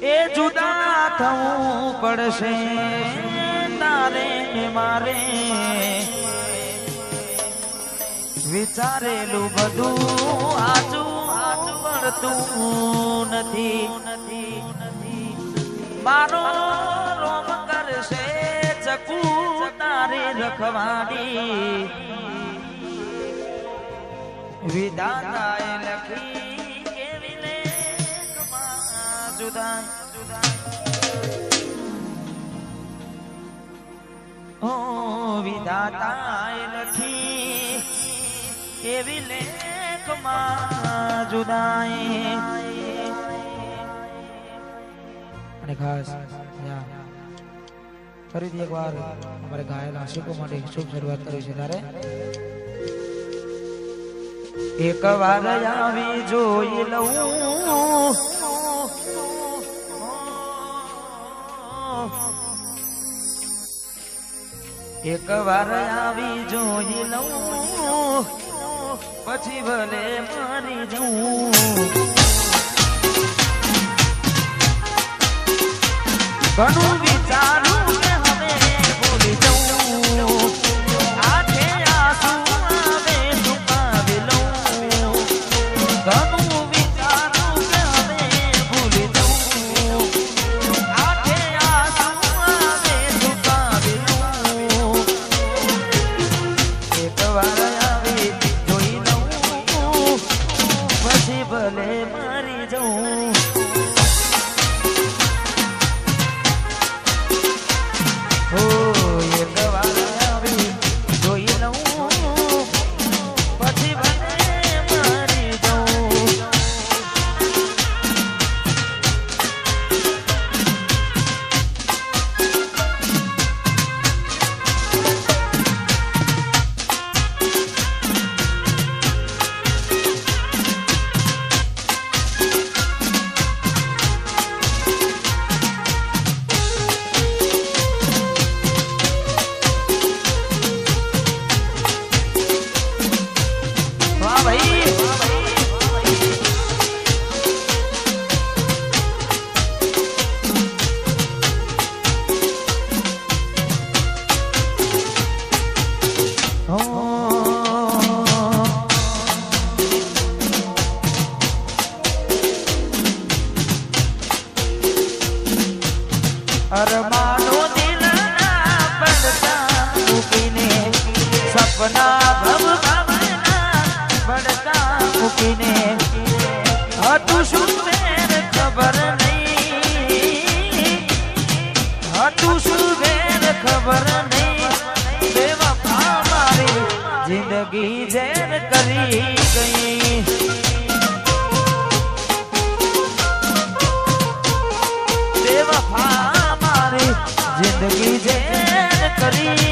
એ જુદા થવું પડશે. તારે ને મારે વિચારેલું બધું આચું પડતું નથી. મારો રોમ કરશે ચકુ તારે રખવાડી વિધાતાએ લખી ઓ વિધાતાએ લખી કેવી લેખમાં જુદાય. અને ખાસ ફરીથી એકવાર અમારે ગાયેલા આશિકો માટે શુભ શરૂઆત કરી છે. તારે? એક વાર આવી જોઈ લઉં. એક વાર આવી જોઈ લઉં. પછી ભલે મારી જઉં. ઘણું વિચારું પછી ભલે મારી જઉં. અરમાનો દિલ ના પડતા સપના ભવ ભાવના હતું શું વેર ખબર હતું શું ખબર નહીં બેવફા મારી જિંદગી ઝેર કરી ગઈ જિંદગી જે કરી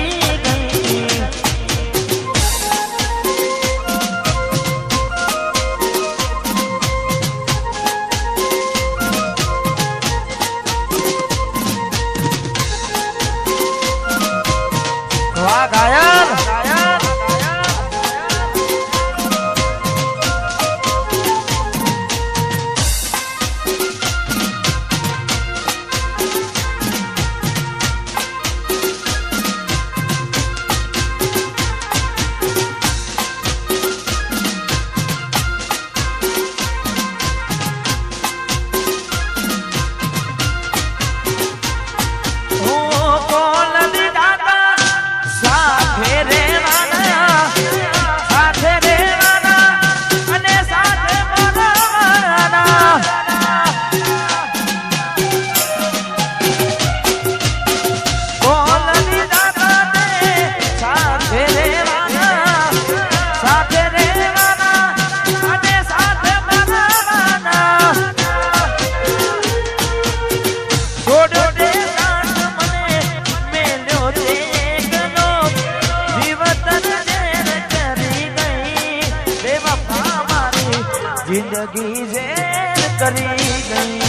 જિંદગી ઝેર કરી ગઈ.